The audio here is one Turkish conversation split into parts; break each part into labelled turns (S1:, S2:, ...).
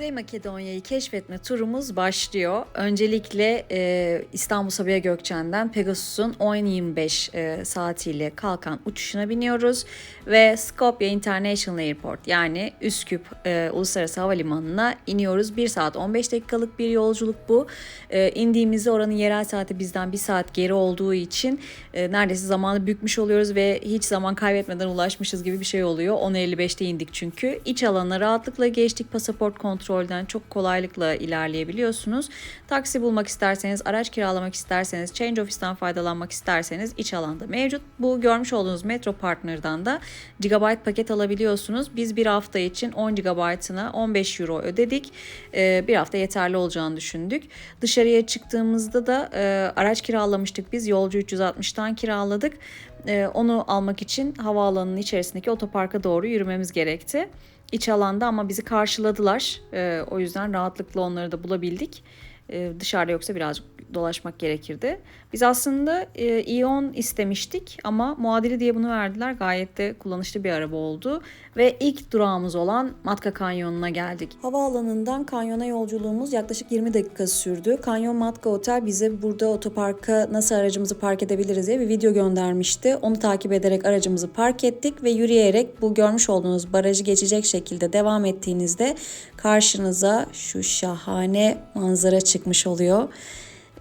S1: Kuzey Makedonya'yı keşfetme turumuz başlıyor. Öncelikle e, İstanbul Sabiha Gökçen'den Pegasus'un 10.25 e, saatiyle kalkan uçuşuna biniyoruz ve Skopje International Airport yani Üsküp e, Uluslararası Havalimanı'na iniyoruz. 1 saat 15 dakikalık bir yolculuk bu. E, indiğimizde oranın yerel saati bizden 1 saat geri olduğu için e, neredeyse zamanı bükmüş oluyoruz ve hiç zaman kaybetmeden ulaşmışız gibi bir şey oluyor. 10.55'te indik çünkü. İç alana rahatlıkla geçtik. Pasaport kontrolden çok kolaylıkla ilerleyebiliyorsunuz. Taksi bulmak isterseniz, araç kiralamak isterseniz, Change Office'ten faydalanmak isterseniz iç alanda mevcut. Bu görmüş olduğunuz Metro Partner'dan da gigabyte paket alabiliyorsunuz. Biz bir hafta için 10 GB'ına 15 euro ödedik. Ee, bir hafta yeterli olacağını düşündük. Dışarıya çıktığımızda da e, araç kiralamıştık biz. Yolcu 360'tan kiraladık. E, onu almak için havaalanının içerisindeki otoparka doğru yürümemiz gerekti. İç alanda ama bizi karşıladılar. E, o yüzden rahatlıkla onları da bulabildik. E, dışarıda yoksa birazcık dolaşmak gerekirdi. Biz aslında e, Ion istemiştik ama muadili diye bunu verdiler. Gayet de kullanışlı bir araba oldu. Ve ilk durağımız olan Matka Kanyonu'na geldik. Havaalanından kanyona yolculuğumuz yaklaşık 20 dakika sürdü. Kanyon Matka Otel bize burada otoparka nasıl aracımızı park edebiliriz diye bir video göndermişti. Onu takip ederek aracımızı park ettik ve yürüyerek bu görmüş olduğunuz barajı geçecek şekilde devam ettiğinizde karşınıza şu şahane manzara çıkmış oluyor.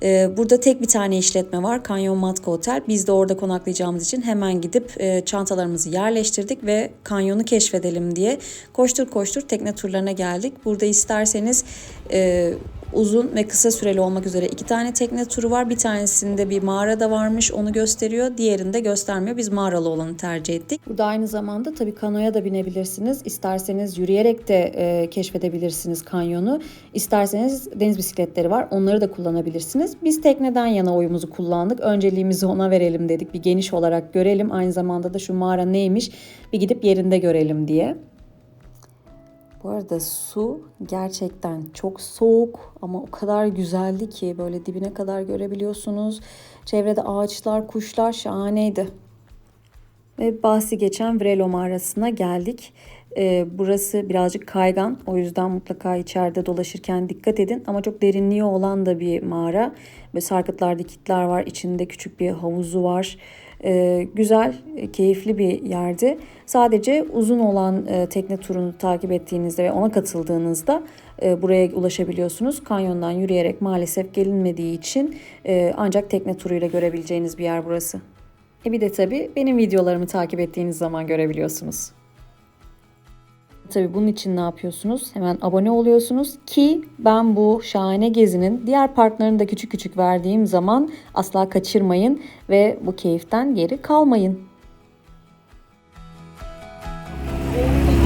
S1: Ee, Burada tek bir tane işletme var. Kanyon Matka Otel. Biz de orada konaklayacağımız için hemen gidip e, çantalarımızı yerleştirdik ve kanyonu keşfedelim diye koştur koştur tekne turlarına geldik. Burada isterseniz e, uzun ve kısa süreli olmak üzere iki tane tekne turu var. Bir tanesinde bir mağara da varmış onu gösteriyor. Diğerinde göstermiyor. Biz mağaralı olanı tercih ettik. Burada aynı zamanda tabii kanoya da binebilirsiniz. İsterseniz yürüyerek de e, keşfedebilirsiniz kanyonu. İsterseniz deniz bisikletleri var. Onları da kullanabilirsiniz. Biz tekneden yana oyumuzu kullandık. Önceliğimizi ona verelim dedik. Bir geniş olarak görelim. Aynı zamanda da şu mağara neymiş bir gidip yerinde görelim diye. Bu arada su gerçekten çok soğuk ama o kadar güzeldi ki böyle dibine kadar görebiliyorsunuz. Çevrede ağaçlar, kuşlar şahaneydi. Ve bahsi geçen Vrelo mağarasına geldik. Ee, burası birazcık kaygan. O yüzden mutlaka içeride dolaşırken dikkat edin. Ama çok derinliği olan da bir mağara. Ve sarkıtlar, dikitler var. İçinde küçük bir havuzu var. Ee, güzel, keyifli bir yerdi. Sadece uzun olan e, tekne turunu takip ettiğinizde ve ona katıldığınızda e, buraya ulaşabiliyorsunuz. Kanyondan yürüyerek maalesef gelinmediği için e, ancak tekne turuyla görebileceğiniz bir yer burası. E bir de tabii benim videolarımı takip ettiğiniz zaman görebiliyorsunuz. Tabii bunun için ne yapıyorsunuz? Hemen abone oluyorsunuz ki ben bu şahane gezinin diğer partlarını da küçük küçük verdiğim zaman asla kaçırmayın ve bu keyiften geri kalmayın.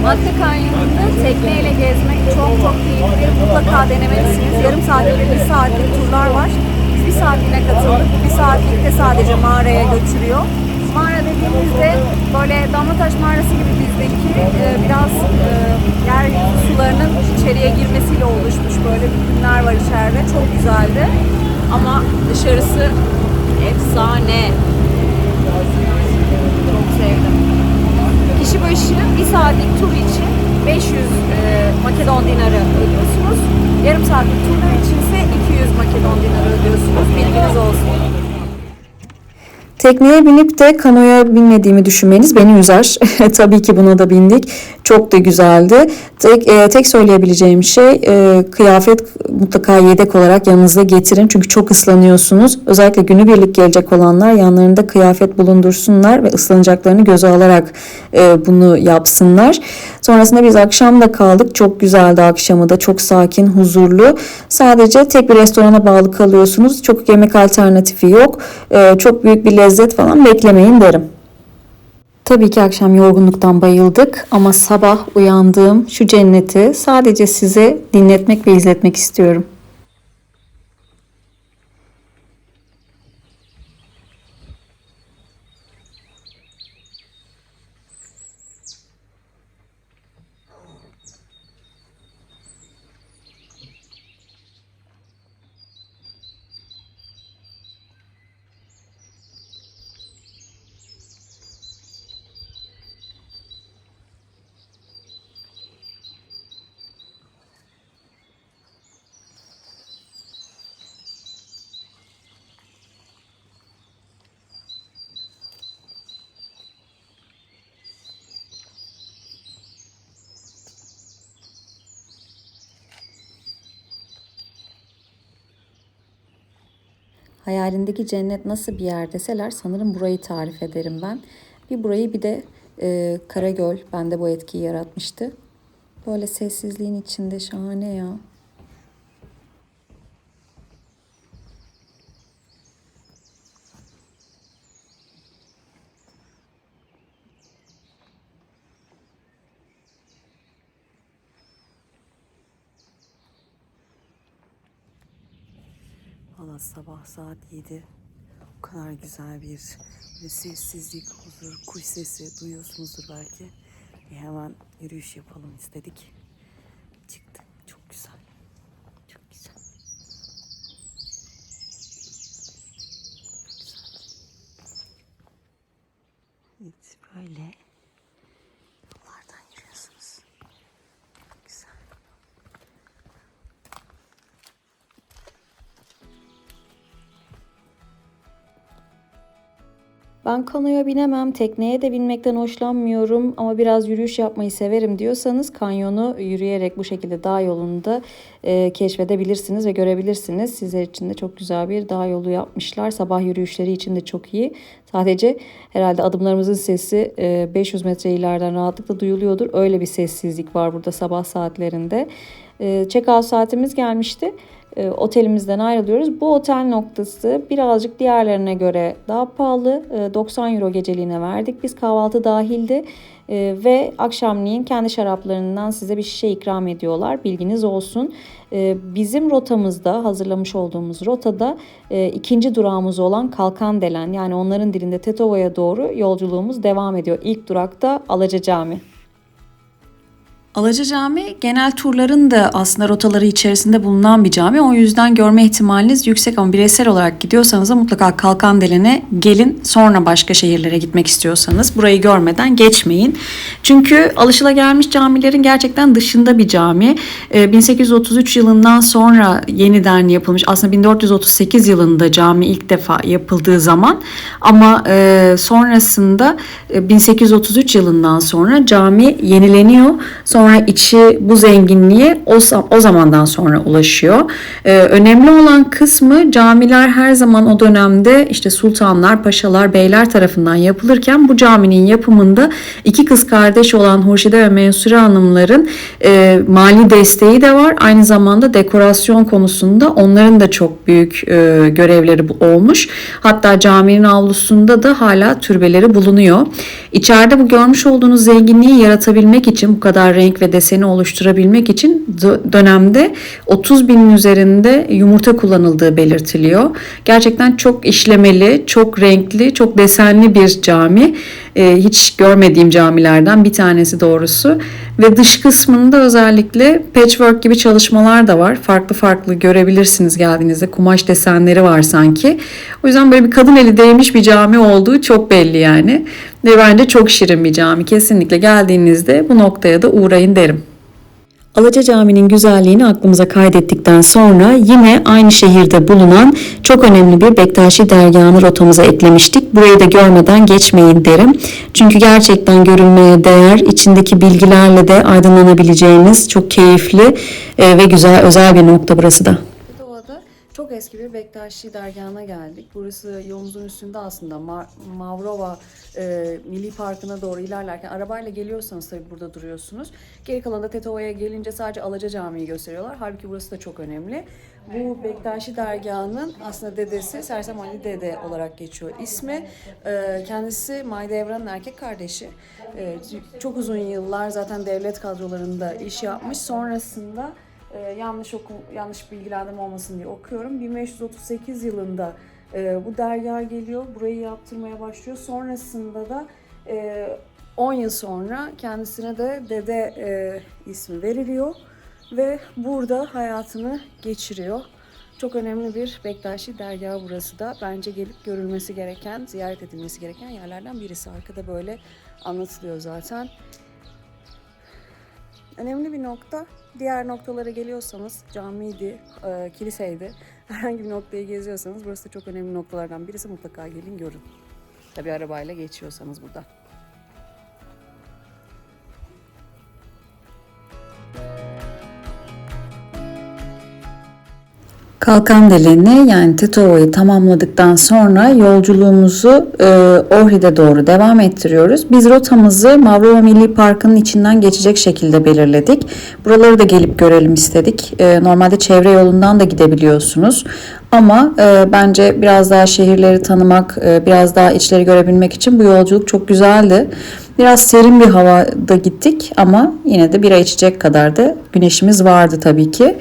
S2: Matka Kanyonu'nda tekneyle gezmek çok çok keyifli. Mutlaka denemelisiniz. Yarım saatlik ve bir saatlik turlar var. Biz bir saatliğine katıldık. Bir saatlik de sadece mağaraya götürüyor. Mağara dediğimizde böyle Damlataş mağarası gibi bizdeki e, biraz e, yeryüzü sularının içeriye girmesiyle oluşmuş böyle bütünler var içeride. Çok güzeldi. Ama dışarısı efsane. Çok sevdim. Kişi başı bir saatlik tur için 500 e, Makedon dinarı ödüyorsunuz. Yarım saatlik turlar için ise 200 Makedon dinarı ödüyorsunuz. Bilginiz olsun.
S1: Tekneye binip de kanoya binmediğimi düşünmeniz beni üzer. Tabii ki buna da bindik. Çok da güzeldi. Tek, e, tek söyleyebileceğim şey e, kıyafet mutlaka yedek olarak yanınızda getirin. Çünkü çok ıslanıyorsunuz. Özellikle günübirlik gelecek olanlar yanlarında kıyafet bulundursunlar ve ıslanacaklarını göze alarak e, bunu yapsınlar. Sonrasında biz akşam da kaldık. Çok güzeldi akşamı da. Çok sakin, huzurlu. Sadece tek bir restorana bağlı kalıyorsunuz. Çok yemek alternatifi yok. E, çok büyük bir lezzet falan beklemeyin derim. Tabii ki akşam yorgunluktan bayıldık ama sabah uyandığım şu cenneti sadece size dinletmek ve izletmek istiyorum. Hayalindeki cennet nasıl bir yer deseler sanırım burayı tarif ederim ben. Bir burayı bir de e, Karagöl bende bu etkiyi yaratmıştı. Böyle sessizliğin içinde şahane ya. Valla sabah saat 7. O kadar güzel bir böyle sessizlik, huzur, kuş sesi duyuyorsunuzdur belki. E hemen yürüyüş yapalım istedik. Ben kanoya binemem, tekneye de binmekten hoşlanmıyorum ama biraz yürüyüş yapmayı severim diyorsanız kanyonu yürüyerek bu şekilde dağ yolunda e, keşfedebilirsiniz ve görebilirsiniz. Sizler için de çok güzel bir dağ yolu yapmışlar. Sabah yürüyüşleri için de çok iyi. Sadece herhalde adımlarımızın sesi e, 500 metre ileriden rahatlıkla duyuluyordur. Öyle bir sessizlik var burada sabah saatlerinde. E, check-out saatimiz gelmişti e, otelimizden ayrılıyoruz. Bu otel noktası birazcık diğerlerine göre daha pahalı. E, 90 euro geceliğine verdik. Biz kahvaltı dahildi. E, ve akşamleyin kendi şaraplarından size bir şişe ikram ediyorlar. Bilginiz olsun. E, bizim rotamızda hazırlamış olduğumuz rotada e, ikinci durağımız olan Kalkandelen yani onların dilinde Tetova'ya doğru yolculuğumuz devam ediyor. İlk durakta Alaca Cami. Alaca Cami genel turların da aslında rotaları içerisinde bulunan bir cami. O yüzden görme ihtimaliniz yüksek ama bireysel olarak gidiyorsanız da mutlaka Kalkandelen'e gelin. Sonra başka şehirlere gitmek istiyorsanız burayı görmeden geçmeyin. Çünkü alışılagelmiş camilerin gerçekten dışında bir cami. Ee, 1833 yılından sonra yeniden yapılmış. Aslında 1438 yılında cami ilk defa yapıldığı zaman ama e, sonrasında e, 1833 yılından sonra cami yenileniyor. Sonra içi bu zenginliğe o, o zamandan sonra ulaşıyor. Ee, önemli olan kısmı camiler her zaman o dönemde işte sultanlar, paşalar, beyler tarafından yapılırken bu caminin yapımında iki kız kardeş olan Hurşide ve Mensure Hanımların e, mali desteği de var. Aynı zamanda dekorasyon konusunda onların da çok büyük e, görevleri olmuş. Hatta caminin avlusunda da hala türbeleri bulunuyor. İçeride bu görmüş olduğunuz zenginliği yaratabilmek için bu kadar renk ve deseni oluşturabilmek için dö- dönemde 30 binin üzerinde yumurta kullanıldığı belirtiliyor. Gerçekten çok işlemeli, çok renkli, çok desenli bir cami. Ee, hiç görmediğim camilerden bir tanesi doğrusu. Ve dış kısmında özellikle patchwork gibi çalışmalar da var. Farklı farklı görebilirsiniz geldiğinizde. Kumaş desenleri var sanki. O yüzden böyle bir kadın eli değmiş bir cami olduğu çok belli yani. Ve bence çok şirin bir cami. Kesinlikle geldiğinizde bu noktaya da uğrayın derim. Alaca Camii'nin güzelliğini aklımıza kaydettikten sonra yine aynı şehirde bulunan çok önemli bir Bektaşi dergahını rotamıza eklemiştik. Burayı da görmeden geçmeyin derim. Çünkü gerçekten görülmeye değer, içindeki bilgilerle de aydınlanabileceğiniz çok keyifli e, ve güzel özel bir nokta burası da. Eski bir Bektaşi dergahına geldik. Burası yolumuzun üstünde aslında Ma- Mavrova e, Milli Parkı'na doğru ilerlerken arabayla geliyorsanız tabii burada duruyorsunuz. Geri kalan da Tetova'ya gelince sadece Alaca Camii'yi gösteriyorlar. Halbuki burası da çok önemli. Bu Bektaşi dergahının aslında dedesi Sersem Ali Dede olarak geçiyor ismi. E, kendisi Mahidevran'ın erkek kardeşi. E, çok uzun yıllar zaten devlet kadrolarında iş yapmış. Sonrasında ee, yanlış oku, yanlış bilgilendirme olmasın diye okuyorum. 1538 yılında e, bu dergah geliyor, burayı yaptırmaya başlıyor. Sonrasında da e, 10 yıl sonra kendisine de dede e, ismi veriliyor ve burada hayatını geçiriyor. Çok önemli bir Bektaşi dergahı burası da. Bence gelip görülmesi gereken, ziyaret edilmesi gereken yerlerden birisi. Arkada böyle anlatılıyor zaten. Önemli bir nokta. Diğer noktalara geliyorsanız camiydi, e, kiliseydi, herhangi bir noktayı geziyorsanız burası da çok önemli noktalardan birisi. Mutlaka gelin görün. Tabi arabayla geçiyorsanız burada. Kalkan Deliğini yani Tetova'yı tamamladıktan sonra yolculuğumuzu e, Ohrid'e doğru devam ettiriyoruz. Biz rotamızı Mavrova Milli Parkı'nın içinden geçecek şekilde belirledik. Buraları da gelip görelim istedik. E, normalde çevre yolundan da gidebiliyorsunuz. Ama e, bence biraz daha şehirleri tanımak, e, biraz daha içleri görebilmek için bu yolculuk çok güzeldi. Biraz serin bir havada gittik ama yine de bira içecek kadar da güneşimiz vardı tabii ki.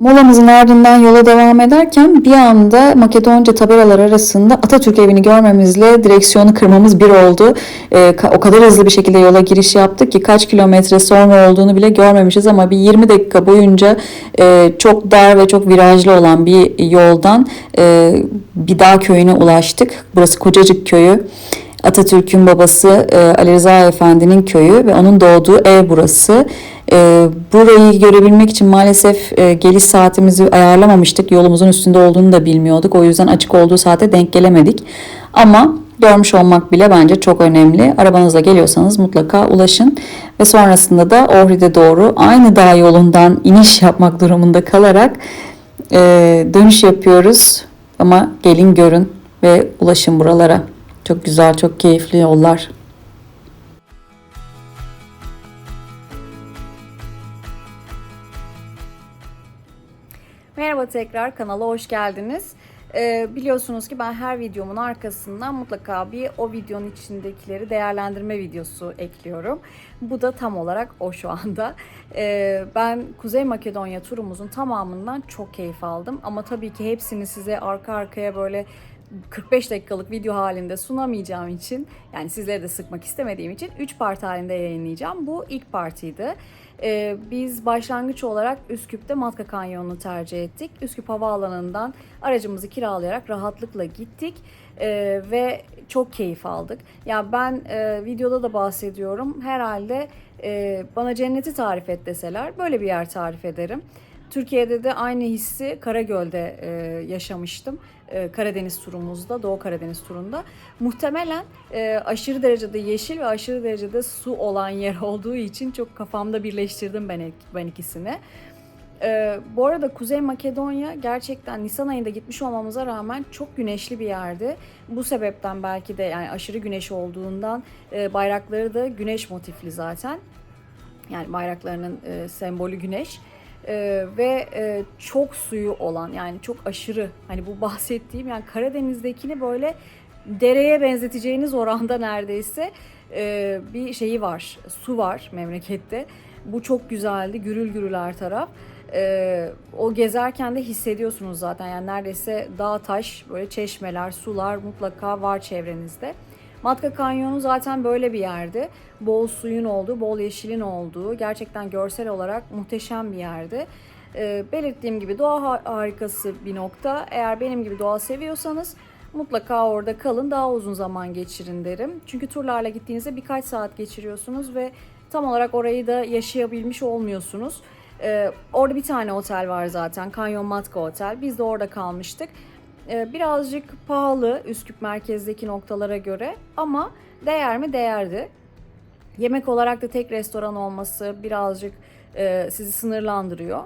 S1: Molamızın ardından yola devam ederken bir anda Makedonca tabelalar arasında Atatürk evini görmemizle direksiyonu kırmamız bir oldu. Ka- o kadar hızlı bir şekilde yola giriş yaptık ki kaç kilometre sonra olduğunu bile görmemişiz ama bir 20 dakika boyunca e, çok dar ve çok virajlı olan bir yoldan e, bir dağ köyüne ulaştık. Burası Kocacık köyü. Atatürk'ün babası e, Ali Rıza Efendi'nin köyü ve onun doğduğu ev burası. E, burayı görebilmek için maalesef e, geliş saatimizi ayarlamamıştık. Yolumuzun üstünde olduğunu da bilmiyorduk. O yüzden açık olduğu saate denk gelemedik. Ama görmüş olmak bile bence çok önemli. Arabanızla geliyorsanız mutlaka ulaşın. Ve sonrasında da Ohrid'e doğru aynı dağ yolundan iniş yapmak durumunda kalarak e, dönüş yapıyoruz. Ama gelin görün ve ulaşın buralara. Çok güzel, çok keyifli yollar.
S2: Merhaba tekrar kanala hoş geldiniz. Ee, biliyorsunuz ki ben her videomun arkasından mutlaka bir o videonun içindekileri değerlendirme videosu ekliyorum. Bu da tam olarak o şu anda. Ee, ben Kuzey Makedonya turumuzun tamamından çok keyif aldım. Ama tabii ki hepsini size arka arkaya böyle 45 dakikalık video halinde sunamayacağım için yani sizleri de sıkmak istemediğim için 3 part halinde yayınlayacağım. Bu ilk partiydi. Ee, biz başlangıç olarak Üsküp'te Matka Kanyonu'nu tercih ettik. Üsküp Havaalanı'ndan aracımızı kiralayarak rahatlıkla gittik Ee, ve çok keyif aldık. Ya ben e, videoda da bahsediyorum. Herhalde e, bana cenneti tarif et deseler böyle bir yer tarif ederim. Türkiye'de de aynı hissi Karagöl'de e, yaşamıştım. E, Karadeniz turumuzda, Doğu Karadeniz turunda. Muhtemelen e, aşırı derecede yeşil ve aşırı derecede su olan yer olduğu için çok kafamda birleştirdim ben, ben ikisini. E, bu arada Kuzey Makedonya gerçekten Nisan ayında gitmiş olmamıza rağmen çok güneşli bir yerdi. Bu sebepten belki de yani aşırı güneş olduğundan e, bayrakları da güneş motifli zaten. Yani bayraklarının e, sembolü güneş. Ee, ve e, çok suyu olan yani çok aşırı hani bu bahsettiğim yani Karadeniz'dekini böyle dereye benzeteceğiniz oranda neredeyse e, bir şeyi var su var memlekette bu çok güzeldi gürül gürül her taraf Ee, o gezerken de hissediyorsunuz zaten yani neredeyse dağ taş böyle çeşmeler sular mutlaka var çevrenizde. Matka Kanyonu zaten böyle bir yerdi. Bol suyun olduğu, bol yeşilin olduğu, gerçekten görsel olarak muhteşem bir yerdi. Ee, belirttiğim gibi doğa ha- harikası bir nokta. Eğer benim gibi doğa seviyorsanız mutlaka orada kalın, daha uzun zaman geçirin derim. Çünkü turlarla gittiğinizde birkaç saat geçiriyorsunuz ve tam olarak orayı da yaşayabilmiş olmuyorsunuz. Ee, orada bir tane otel var zaten, Kanyon Matka Otel. Biz de orada kalmıştık. Ee, birazcık pahalı Üsküp merkezdeki noktalara göre ama değer mi değerdi. Yemek olarak da tek restoran olması birazcık e, sizi sınırlandırıyor.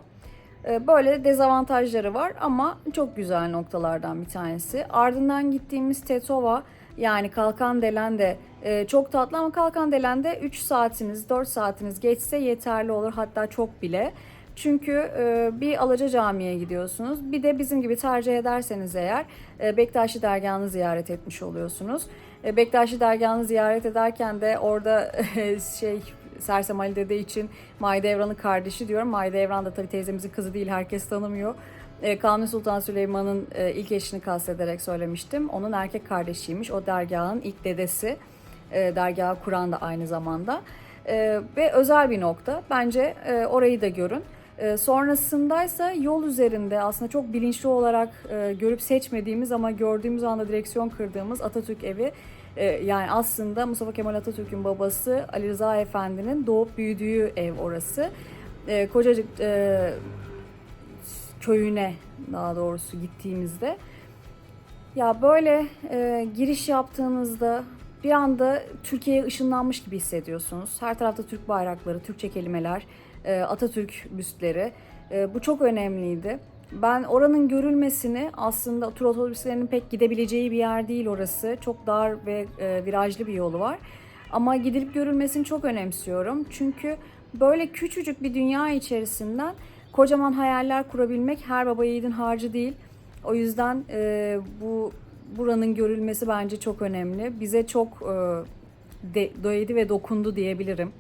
S2: E, böyle dezavantajları var ama çok güzel noktalardan bir tanesi. Ardından gittiğimiz Tetova yani Kalkan Delen de e, çok tatlı ama Kalkan Delen'de 3 saatiniz 4 saatiniz geçse yeterli olur hatta çok bile. Çünkü e, bir Alaca Camii'ye gidiyorsunuz. Bir de bizim gibi tercih ederseniz eğer e, Bektaşi Dergahı'nı ziyaret etmiş oluyorsunuz. E, Bektaşi Dergahı'nı ziyaret ederken de orada şey Sersem Ali Dede için Mahidevran'ın kardeşi diyorum. Mahidevran da tabii teyzemizin kızı değil herkes tanımıyor. Kanuni Sultan Süleyman'ın ilk eşini kastederek söylemiştim. Onun erkek kardeşiymiş. O dergahın ilk dedesi. Dergahı kuran da aynı zamanda. Ve özel bir nokta. Bence orayı da görün. E, sonrasındaysa yol üzerinde aslında çok bilinçli olarak e, görüp seçmediğimiz ama gördüğümüz anda direksiyon kırdığımız Atatürk evi e, yani aslında Mustafa Kemal Atatürk'ün babası Ali Rıza Efendi'nin doğup büyüdüğü ev orası. E, Kocacık e, köyüne daha doğrusu gittiğimizde ya böyle e, giriş yaptığınızda bir anda Türkiye'ye ışınlanmış gibi hissediyorsunuz. Her tarafta Türk bayrakları, Türkçe kelimeler, Atatürk büstleri. E, bu çok önemliydi. ben oranın görülmesini aslında tur otobüslerinin pek gidebileceği bir yer değil orası. Çok dar ve e, virajlı bir yolu var. Ama gidilip görülmesini çok önemsiyorum. Çünkü böyle küçücük bir dünya içerisinden kocaman hayaller kurabilmek her baba yiğidin harcı değil. O yüzden e, bu buranın görülmesi bence çok önemli. Bize çok e, de, değdi ve dokundu diyebilirim.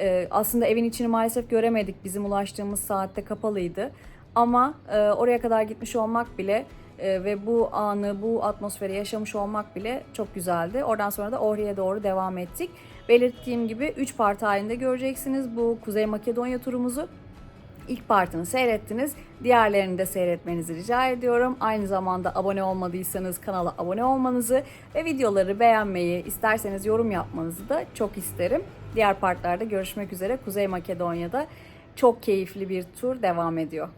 S2: E, aslında evin içini maalesef göremedik. Bizim ulaştığımız saatte kapalıydı. Ama e, oraya kadar gitmiş olmak bile e, ve bu anı, bu atmosferi yaşamış olmak bile çok güzeldi. Oradan sonra da Ohri'ye doğru devam ettik. Belirttiğim gibi 3 part halinde göreceksiniz bu Kuzey Makedonya turumuzu. İlk partını seyrettiniz. Diğerlerini de seyretmenizi rica ediyorum. Aynı zamanda abone olmadıysanız kanala abone olmanızı ve videoları beğenmeyi, isterseniz yorum yapmanızı da çok isterim. Diğer partlarda görüşmek üzere. Kuzey Makedonya'da çok keyifli bir tur devam ediyor.